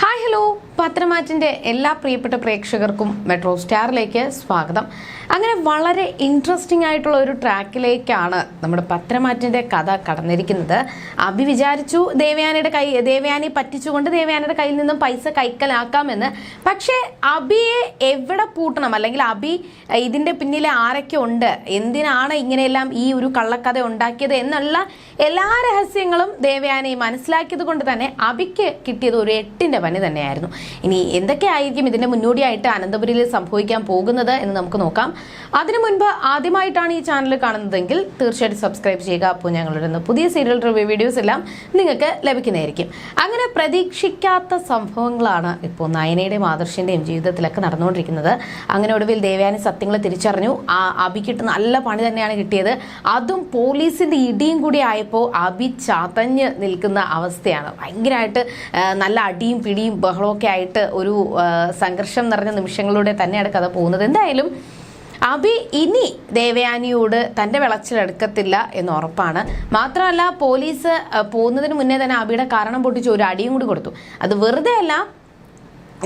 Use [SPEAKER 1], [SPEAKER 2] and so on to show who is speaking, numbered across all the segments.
[SPEAKER 1] Hi hello. പത്രമാറ്റിന്റെ എല്ലാ പ്രിയപ്പെട്ട പ്രേക്ഷകർക്കും മെട്രോ സ്റ്റാറിലേക്ക് സ്വാഗതം. അങ്ങനെ വളരെ ഇൻട്രസ്റ്റിംഗ് ആയിട്ടുള്ള ഒരു ട്രാക്കിലേക്കാണ് നമ്മുടെ പത്രമാറ്റിന്റെ കഥ കടന്നിരിക്കുന്നത്. അഭി വിചാരിച്ചു ദേവയാനിയുടെ കൈ ദേവയാനി പറ്റിച്ചുകൊണ്ട് ദേവയാനിയുടെ കയ്യിൽ നിന്നും പൈസ കൈക്കലാക്കാമെന്ന്. പക്ഷേ അഭിയെ എവിടെ പൂട്ടണം? അല്ലെങ്കിൽ അഭി ഇതിന്റെ പിന്നിലെ ആരൊക്കെ ഉണ്ട്? എന്തിനാണ് ഇങ്ങനെയെല്ലാം ഈ ഒരു കള്ളക്കഥ ഉണ്ടാക്കിയത് എന്നുള്ള എല്ലാ രഹസ്യങ്ങളും ദേവയാനി മനസ്സിലാക്കിയത് കൊണ്ട് തന്നെ അഭിക്ക് കിട്ടിയത് ഒരു എട്ടിന്റെ പണി തന്നെയായിരുന്നു. ഇനി എന്തൊക്കെയായിരിക്കും ഇതിന്റെ മുന്നോടിയായിട്ട് അനന്തപുരിയിൽ സംഭവിക്കാൻ പോകുന്നത് എന്ന് നമുക്ക് നോക്കാം. അതിനു മുൻപ് ആദ്യമായിട്ടാണ് ഈ ചാനൽ കാണുന്നതെങ്കിൽ തീർച്ചയായിട്ടും സബ്സ്ക്രൈബ് ചെയ്യുക. അപ്പോൾ ഞങ്ങളുടെ പുതിയ സീരിയൽ റിവ്യൂ വീഡിയോസ് എല്ലാം നിങ്ങൾക്ക് ലഭിക്കുന്നതായിരിക്കും. അങ്ങനെ പ്രതീക്ഷിക്കാത്ത സംഭവങ്ങളാണ് ഇപ്പോൾ നയനയുടെയും ആദർശിന്റെയും ജീവിതത്തിലൊക്കെ നടന്നുകൊണ്ടിരിക്കുന്നത്. അങ്ങനെ ഒടുവിൽ ദേവയാനി സത്യങ്ങൾ തിരിച്ചറിഞ്ഞു. ആ അബിക്കിട്ട് നല്ല പണി തന്നെയാണ് കിട്ടിയത്. അതും പോലീസിന്റെ ഇടിയും കൂടി ആയപ്പോൾ അബി ചതഞ്ഞ് നിൽക്കുന്ന അവസ്ഥയാണ്. ഭയങ്കരമായിട്ട് നല്ല അടിയും പിടിയും ബഹളമൊക്കെ ആയിട്ട് ഒരു സംഘർഷം നിറഞ്ഞ നിമിഷങ്ങളിലൂടെ തന്നെയാണ് കഥ പോകുന്നത്. എന്തായാലും അബി ഇനി ദേവയാനിയോട് തന്റെ വിളച്ചിലെടുക്കത്തില്ല എന്ന് ഉറപ്പാണ്. മാത്രമല്ല പോലീസ് പോകുന്നതിന് മുന്നേ തന്നെ അബിയുടെ കാരണം പൊട്ടിച്ച് ഒരു അടിയും കൂടി കൊടുത്തു. അത് വെറുതെ അല്ല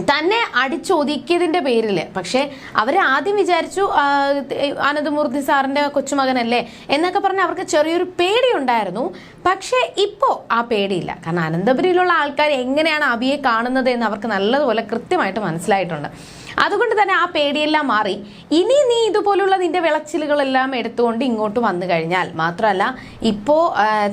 [SPEAKER 1] തന്നെ അടിച്ചൊതുക്കിയതിന്റെ പേരിൽ പക്ഷേ അവർ ആദ്യം വിചാരിച്ചു അനന്തമൂർത്തി സാറിന്റെ കൊച്ചുമകനല്ലേ എന്നൊക്കെ പറഞ്ഞ് അവർക്ക് ചെറിയൊരു പേടി ഉണ്ടായിരുന്നു പക്ഷേ ഇപ്പോൾ ആ പേടിയില്ല. കാരണം അനന്തപുരിയിലുള്ള ആൾക്കാർ എങ്ങനെയാണ് അബിയെ കാണുന്നത് എന്ന് അവർക്ക് നല്ലതുപോലെ കൃത്യമായിട്ട് മനസ്സിലായിട്ടുണ്ട്. അതുകൊണ്ട് തന്നെ ആ പേടിയെല്ലാം മാറി. ഇനി നീ ഇതുപോലുള്ള നിന്റെ വിളച്ചിലുകളെല്ലാം എടുത്തുകൊണ്ട് ഇങ്ങോട്ട് വന്നു കഴിഞ്ഞാൽ മാത്രമല്ല ഇപ്പോൾ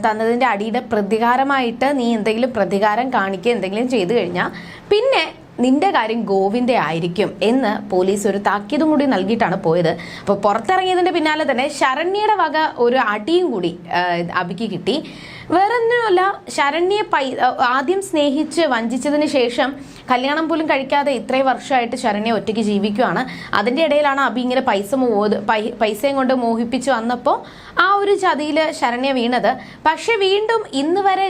[SPEAKER 1] തന്നതിന്റെ അടിയുടെ പ്രതികാരമായിട്ട് നീ എന്തെങ്കിലും പ്രതികാരം കാണിക്കുക എന്തെങ്കിലും ചെയ്തു കഴിഞ്ഞാൽ പിന്നെ നിന്റെ കാര്യം ഗോവിന്ദ ആയിരിക്കും എന്ന് പോലീസ് ഒരു താക്കീതും കൂടി നൽകിയിട്ടാണ് പോയത്. അപ്പോൾ പുറത്തിറങ്ങിയതിന്റെ പിന്നാലെ തന്നെ ശരണ്യയുടെ വക ഒരു അടിയും കൂടി അബിക്ക് കിട്ടി. വേറൊന്നുമല്ല ശരണ്യെ പൈ ആദ്യം സ്നേഹിച്ച് വഞ്ചിച്ചതിന് ശേഷം കല്യാണം പോലും കഴിക്കാതെ ഇത്രയും വർഷമായിട്ട് ശരണ്യ ഒറ്റയ്ക്ക് ജീവിക്കുകയാണ് അതിന്റെ ഇടയിലാണ് അബി ഇങ്ങനെ പൈസ പൈസയും കൊണ്ട് മോഹിപ്പിച്ച് വന്നപ്പോൾ ആ ഒരു ചതിയിൽ ശരണ്യ വീണത്. പക്ഷെ വീണ്ടും ഇന്ന് വരെ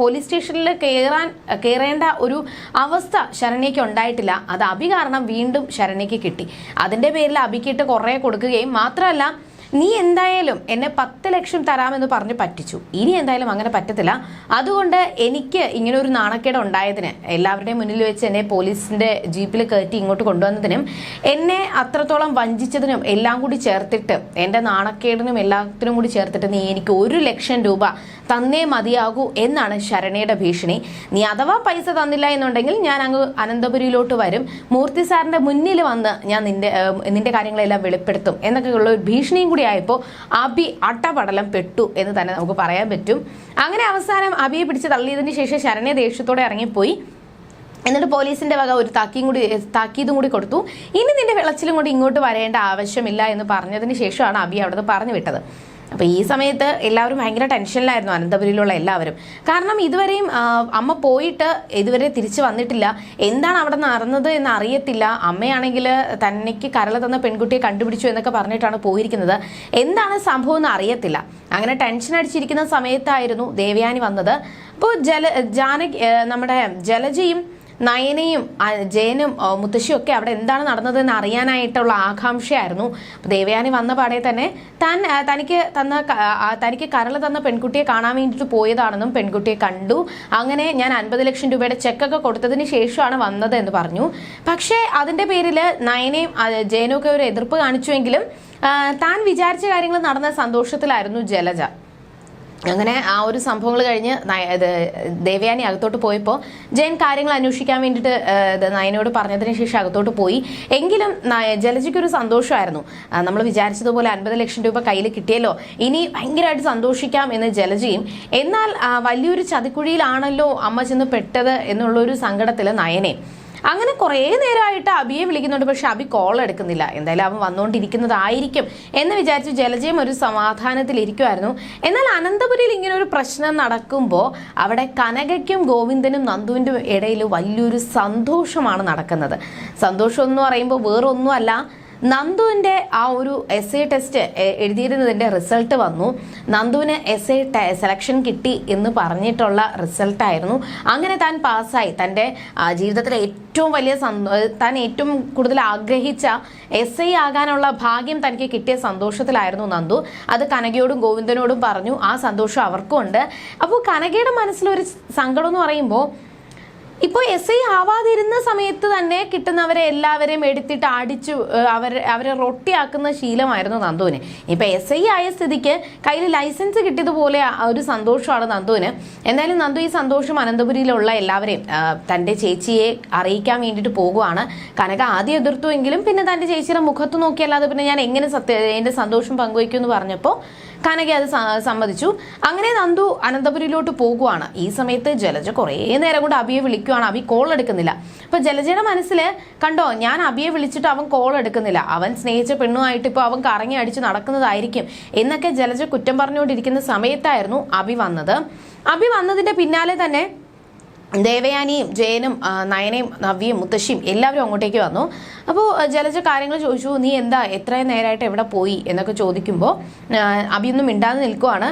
[SPEAKER 1] പോലീസ് സ്റ്റേഷനിൽ കയറാൻ കയറേണ്ട ഒരു അവസ്ഥ ശരണ്യയ്ക്ക് ഉണ്ടായിട്ടില്ല. അത് അബി കാരണം വീണ്ടും ശരണ്യയ്ക്ക് കിട്ടി. അതിന്റെ പേരിൽ അബിക്കിട്ട് കുറേ കൊടുക്കുകയും മാത്രമല്ല നീ എന്തായാലും എന്നെ പത്ത് ലക്ഷം തരാമെന്ന് പറഞ്ഞ് പറ്റിച്ചു. ഇനി എന്തായാലും അങ്ങനെ പറ്റത്തില്ല. അതുകൊണ്ട് എനിക്ക് ഇങ്ങനെ ഒരു നാണക്കേട് ഉണ്ടായതിന് എല്ലാവരുടെയും മുന്നിൽ വെച്ച് എന്നെ പോലീസിന്റെ ജീപ്പിൽ കയറ്റി ഇങ്ങോട്ട് കൊണ്ടുവന്നതിനും എന്നെ അത്രത്തോളം വഞ്ചിച്ചതിനും എല്ലാം കൂടി ചേർത്തിട്ട് എന്റെ നാണക്കേടിനും എല്ലാത്തിനും കൂടി ചേർത്തിട്ട് നീ എനിക്ക് ഒരു ലക്ഷം രൂപ തന്നേ മതിയാകൂ എന്നാണ് ശരണയുടെ ഭീഷണി. നീ അഥവാ പൈസ തന്നില്ല എന്നുണ്ടെങ്കിൽ ഞാൻ അങ്ങ് അനന്തപുരിയിലോട്ട് വരും. മൂർത്തി സാറിന്റെ മുന്നിൽ വന്ന് ഞാൻ നിന്റെ നിന്റെ കാര്യങ്ങളെല്ലാം വെളിപ്പെടുത്തും എന്നൊക്കെയുള്ള ഒരു ഭീഷണിയും കൂടി ആയപ്പോൾ അബി അട്ടപടലം പെട്ടു എന്ന് തന്നെ നമുക്ക് പറയാൻ പറ്റും. അങ്ങനെ അവസാനം അബിയെ പിടിച്ച് തള്ളിയതിന് ശേഷം ശരണ്യ ദേഷ്യത്തോടെ ഇറങ്ങിപ്പോയി. എന്നിട്ട് പോലീസിന്റെ വക ഒരു താക്കിയും കൂടി താക്കീതും കൂടി കൊടുത്തു. ഇനി നിന്റെ വിളച്ചിലും കൂടി ഇങ്ങോട്ട് വരേണ്ട ആവശ്യമില്ല എന്ന് പറഞ്ഞതിന് ശേഷമാണ് അബി അവിടുന്ന് പറഞ്ഞു വിട്ടത്. അപ്പൊ ഈ സമയത്ത് എല്ലാവരും ഭയങ്കര ടെൻഷനിലായിരുന്നു അനന്തപുരിയിലുള്ള എല്ലാവരും. കാരണം ഇതുവരെയും അമ്മ പോയിട്ട് ഇതുവരെ തിരിച്ചു വന്നിട്ടില്ല. എന്താണ് അവിടെ നടന്നത് എന്ന് അറിയത്തില്ല. അമ്മയാണെങ്കിൽ തന്നെക്ക് കരള തന്ന പെൺകുട്ടിയെ കണ്ടുപിടിച്ചു എന്നൊക്കെ പറഞ്ഞിട്ടാണ് പോയിരിക്കുന്നത്. എന്താണ് സംഭവം എന്ന് അറിയത്തില്ല. അങ്ങനെ ടെൻഷൻ അടിച്ചിരിക്കുന്ന സമയത്തായിരുന്നു ദേവയാനി വന്നത്. അപ്പോൾ ജല ജാനകി നമ്മുടെ ജലജയും നയനയും ജയനും മുത്തശ്ശിയും ഒക്കെ അവിടെ എന്താണ് നടന്നതെന്ന് അറിയാനായിട്ടുള്ള ആകാംക്ഷയായിരുന്നു. ദേവയാനി വന്ന പാടെ തന്നെ താൻ തനിക്ക് തന്ന തനിക്ക് കരള തന്ന പെൺകുട്ടിയെ കാണാൻ വേണ്ടിയിട്ട് പോയതാണെന്നും പെൺകുട്ടിയെ കണ്ടു. അങ്ങനെ ഞാൻ അൻപത് ലക്ഷം രൂപയുടെ ചെക്കൊക്കെ കൊടുത്തതിന് ശേഷമാണ് വന്നത് എന്ന് പറഞ്ഞു. പക്ഷേ അതിന്റെ പേരിൽ നയനയും ജയനും ഒക്കെ ഒരു എതിർപ്പ് കാണിച്ചുവെങ്കിലും താൻ വിചാരിച്ച കാര്യങ്ങൾ നടന്ന സന്തോഷത്തിലായിരുന്നു ജലജ. അങ്ങനെ ആ ഒരു സംഭവങ്ങൾ കഴിഞ്ഞ് ദേവയാനി അകത്തോട്ട് പോയപ്പോൾ ജയൻ കാര്യങ്ങൾ അന്വേഷിക്കാൻ വേണ്ടിയിട്ട് നയനോട് പറഞ്ഞതിന് ശേഷം അകത്തോട്ട് പോയി. എങ്കിലും ജലജിക്കൊരു സന്തോഷമായിരുന്നു. നമ്മൾ വിചാരിച്ചതുപോലെ അൻപത് ലക്ഷം രൂപ കയ്യിൽ കിട്ടിയല്ലോ. ഇനി ഭയങ്കരമായിട്ട് സന്തോഷിക്കാം എന്ന് ജലജയും. എന്നാൽ വലിയൊരു ചതിക്കുഴിയിലാണല്ലോ അമ്മ ചെന്ന് പെട്ടത് എന്നുള്ളൊരു സങ്കടത്തിൽ നയനെ. അങ്ങനെ കുറേ നേരമായിട്ട് അബിയെ വിളിക്കുന്നുണ്ട് പക്ഷെ അബി കോൾ എടുക്കുന്നില്ല. എന്തായാലും അവൻ വന്നുകൊണ്ടിരിക്കുന്നതായിരിക്കും എന്ന് വിചാരിച്ച് ജലജയം ഒരു സമാധാനത്തിലിരിക്കുമായിരുന്നു എന്നാൽ അനന്തപുരിയിൽ ഇങ്ങനെ ഒരു പ്രശ്നം നടക്കുമ്പോൾ അവിടെ കനകയ്ക്കും ഗോവിന്ദനും നന്ദുവിന്റെ ഇടയിൽ വലിയൊരു സന്തോഷമാണ് നടക്കുന്നത്. സന്തോഷം എന്ന് പറയുമ്പോൾ വേറൊന്നുമല്ല നന്ദുവിന്റെ ആ ഒരു എസ് ഐ ടെസ്റ്റ് എഴുതിയിരുന്നതിന്റെ റിസൾട്ട് വന്നു. നന്ദുവിന് എസ് ഐ സെലക്ഷൻ കിട്ടി എന്ന് പറഞ്ഞിട്ടുള്ള റിസൾട്ടായിരുന്നു അങ്ങനെ താൻ പാസ്സായി തന്റെ ജീവിതത്തിലെ ഏറ്റവും വലിയ താൻ ഏറ്റവും കൂടുതൽ ആഗ്രഹിച്ച എസ് ഐ ആകാനുള്ള ഭാഗ്യം തനിക്ക് കിട്ടിയ സന്തോഷത്തിലായിരുന്നു നന്ദു. അത് കനകയോടും ഗോവിന്ദനോടും പറഞ്ഞു. ആ സന്തോഷം അവർക്കും ഉണ്ട്. അപ്പോൾ കനകയുടെ മനസ്സിലൊരു സങ്കടം എന്ന് പറയുമ്പോൾ ഇപ്പോൾ എസ് ഐ ആവാതിരുന്ന സമയത്ത് തന്നെ കിട്ടുന്നവരെ എല്ലാവരെയും എടുത്തിട്ട് അടിച്ചു അവരെ അവരെ റൊട്ടിയാക്കുന്ന ശീലമായിരുന്നു നന്ദുവിന്. ഇപ്പൊ എസ് ഐ ആയ സ്ഥിതിക്ക് കയ്യിൽ ലൈസൻസ് കിട്ടിയതുപോലെ ഒരു സന്തോഷമാണ് നന്ദുവിന്. എന്തായാലും നന്ദു ഈ സന്തോഷം അനന്തപുരിയിലുള്ള എല്ലാവരെയും തന്റെ ചേച്ചിയെ അറിയിക്കാൻ വേണ്ടിയിട്ട് പോകുവാണ്. കനക ആദ്യം എതിർത്തുവെങ്കിലും പിന്നെ തന്റെ ചേച്ചിയുടെ മുഖത്ത് നോക്കിയല്ലാതെ പിന്നെ ഞാൻ എങ്ങനെ സത്യ എന്റെ സന്തോഷം പങ്കുവയ്ക്കും എന്ന് പറഞ്ഞപ്പോൾ കനക അത് സമ്മതിച്ചു. അങ്ങനെ നന്ദു അനന്തപുരിയിലോട്ട് പോകുവാണ്. ഈ സമയത്ത് ജലജ കുറേ നേരം കൊണ്ട് അബിയെ വിളിക്കുവാണ്. അബി കോൾ എടുക്കുന്നില്ല. അപ്പൊ ജലജയുടെ മനസ്സിൽ കണ്ടോ ഞാൻ അബിയെ വിളിച്ചിട്ട് അവൻ കോൾ എടുക്കുന്നില്ല. അവൻ സ്നേഹിച്ച പെണ്ണുമായിട്ട് ഇപ്പോൾ അവൻ കറങ്ങി അടിച്ച് നടക്കുന്നതായിരിക്കും എന്നൊക്കെ ജലജ കുറ്റം പറഞ്ഞുകൊണ്ടിരിക്കുന്ന സമയത്തായിരുന്നു അബി വന്നത്. അബി വന്നതിന്റെ പിന്നാലെ തന്നെ ദേവയാനിയും ജയനും നയനയും നവ്യയും മുത്തശ്ശിയും എല്ലാവരും അങ്ങോട്ടേക്ക് വന്നു. അപ്പോൾ ജലജ കാര്യങ്ങൾ ചോദിച്ചു നീ എന്താ എത്രയും നേരമായിട്ട് എവിടെ പോയി? എന്നൊക്കെ ചോദിക്കുമ്പോൾ അഭിയൊന്നും മിണ്ടാതെ നിൽക്കുവാണ്.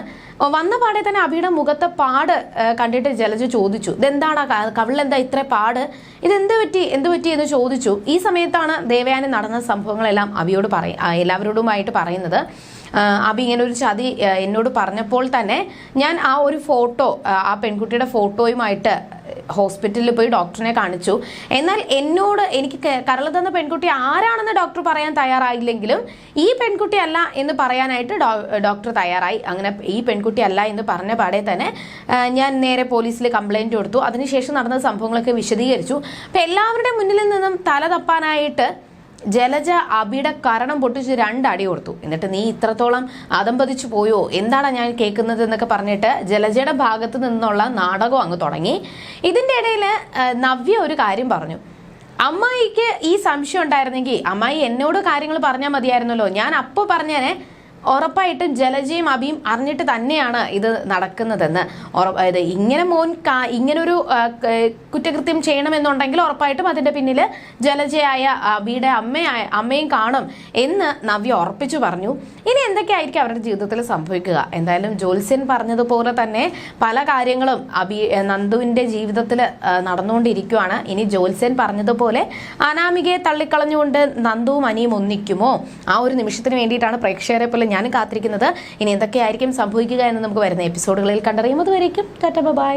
[SPEAKER 1] വന്ന പാടെ തന്നെ അഭിയുടെ മുഖത്തെ പാട് കണ്ടിട്ട് ജലജ ചോദിച്ചു. ഇതെന്താണ്? കവിളിലെന്താ ഇത്ര പാട്? ഇതെന്ത് പറ്റി? എന്ത് പറ്റി? എന്ന് ചോദിച്ചു. ഈ സമയത്താണ് ദേവയാനി നടന്ന സംഭവങ്ങളെല്ലാം അവിയോട് പറയും എല്ലാവരോടുമായിട്ട് പറയുന്നത്. അബി ഇങ്ങനെ ഒരു ചതി എന്നോട് പറഞ്ഞപ്പോൾ തന്നെ ഞാൻ ആ ഒരു ഫോട്ടോ ആ പെൺകുട്ടിയുടെ ഫോട്ടോയുമായിട്ട് ഹോസ്പിറ്റലിൽ പോയി ഡോക്ടറിനെ കാണിച്ചു. എന്നാൽ എന്നോട് എനിക്ക് കരള തന്ന പെൺകുട്ടി ആരാണെന്ന് ഡോക്ടർ പറയാൻ തയ്യാറായില്ലെങ്കിലും ഈ പെൺകുട്ടിയല്ല എന്ന് പറയാനായിട്ട് ഡോക്ടർ തയ്യാറായി. അങ്ങനെ ഈ പെൺകുട്ടി അല്ല എന്ന് പറഞ്ഞ പാടെ തന്നെ ഞാൻ നേരെ പോലീസിൽ കംപ്ലൈന്റ് കൊടുത്തു. അതിനുശേഷം നടന്ന സംഭവങ്ങളൊക്കെ വിശദീകരിച്ചു. അപ്പം എല്ലാവരുടെ മുന്നിൽ നിന്നും തല തപ്പാനായിട്ട് ജലജ അബിയുടെ കരണം പൊട്ടിച്ച് രണ്ടടി കൊടുത്തു. എന്നിട്ട് നീ ഇത്രത്തോളം അതമ്പതിച്ചു പോയോ? എന്താണ് ഞാൻ കേൾക്കുന്നത് എന്നൊക്കെ പറഞ്ഞിട്ട് ജലജയുടെ ഭാഗത്ത് നിന്നുള്ള നാടകം അങ്ങ് തുടങ്ങി. ഇതിന്റെ ഇടയിൽ നവ്യ ഒരു കാര്യം പറഞ്ഞു. അമ്മായിക്ക് ഈ സംശയം ഉണ്ടായിരുന്നെങ്കിൽ അമ്മായി എന്നോട് കാര്യങ്ങൾ പറഞ്ഞാൽ മതിയായിരുന്നല്ലോ. ഞാൻ അപ്പോൾ പറഞ്ഞേനെ ഉറപ്പായിട്ടും ജലജയും അബിയും അറിഞ്ഞിട്ട് തന്നെയാണ് ഇത് നടക്കുന്നതെന്ന് ഉറപ്പായത് ഇങ്ങനെ മോൻ ഇങ്ങനൊരു കുറ്റകൃത്യം ചെയ്യണമെന്നുണ്ടെങ്കിൽ ഉറപ്പായിട്ടും അതിന്റെ പിന്നിൽ ജലജയായ അബിയുടെ അമ്മയായ അമ്മയും കാണും എന്ന് നവ്യ ഉറപ്പിച്ചു പറഞ്ഞു. ഇനി എന്തൊക്കെയായിരിക്കും അവരുടെ ജീവിതത്തിൽ സംഭവിക്കുക? എന്തായാലും ജോത്സ്യൻ പറഞ്ഞതുപോലെ തന്നെ പല കാര്യങ്ങളും അബി നന്ദുവിന്റെ ജീവിതത്തിൽ നടന്നുകൊണ്ടിരിക്കുകയാണ് ഇനി ജോത്സ്യൻ പറഞ്ഞതുപോലെ അനാമികയെ തള്ളിക്കളഞ്ഞുകൊണ്ട് നന്ദുവും അനിയും ഒന്നിക്കുമോ? ആ ഒരു നിമിഷത്തിന് വേണ്ടിയിട്ടാണ് പ്രേക്ഷകരെ പോലെ ഞാൻ കാത്തിരിക്കുന്നത്. ഇനി എന്തൊക്കെയായിരിക്കും സംഭവിക്കുക എന്ന് നമുക്ക് വരുന്ന എപ്പിസോഡുകളിൽ കണ്ടറിയും അതുവരേക്കും ടാറ്റ ബൈ.